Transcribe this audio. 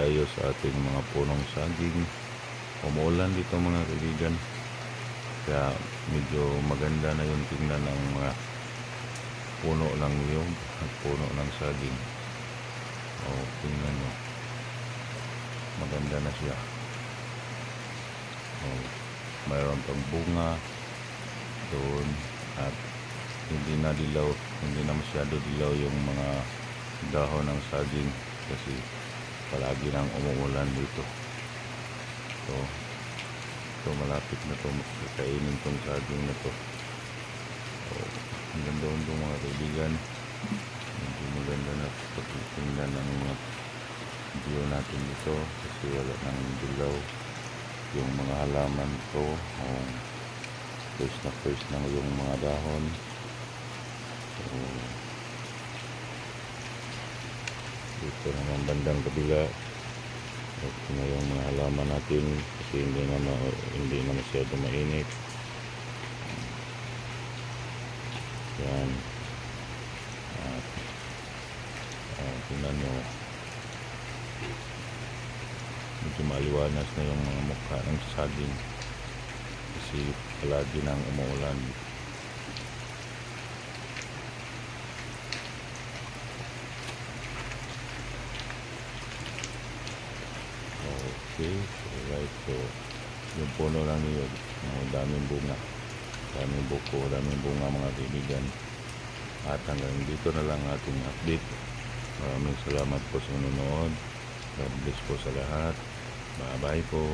tayo sa ating mga punong saging. Umuulan dito mga kaibigan. Kaya medyo maganda na yung tingnan ng mga puno ng niyog at puno ng saging. O, tingnan nyo. Maganda na siya. O, mayroon pang bunga doon at hindi na dilaw, hindi na masyado dilaw yung mga dahon ng saging kasi palagi nang umuulan dito. So, ito malapit na to kakainin tong saging na to. So, ang ganda doon mga kaibigan. Hindi maganda na pagtitingnan ng mga view natin dito kasi wala nang dilaw yung mga halaman ko. Um, first na first na yung mga dahon. Dito naman bandang kabila ito na yung mga halaman natin kasi hindi na, ma, hindi na masyado mainit. Yan. At uh, tingnan nyo medyo maliwanas na yung mga mukha ng saging. Kasi palagi nang umuulan Okay, alright. So, yung puno lang niyo, uh, daming bunga. Daming buko, daming bunga mga kaibigan. At hanggang dito na lang ating update. Maraming salamat po sa nanonood. God bless po sa lahat. Bye-bye po.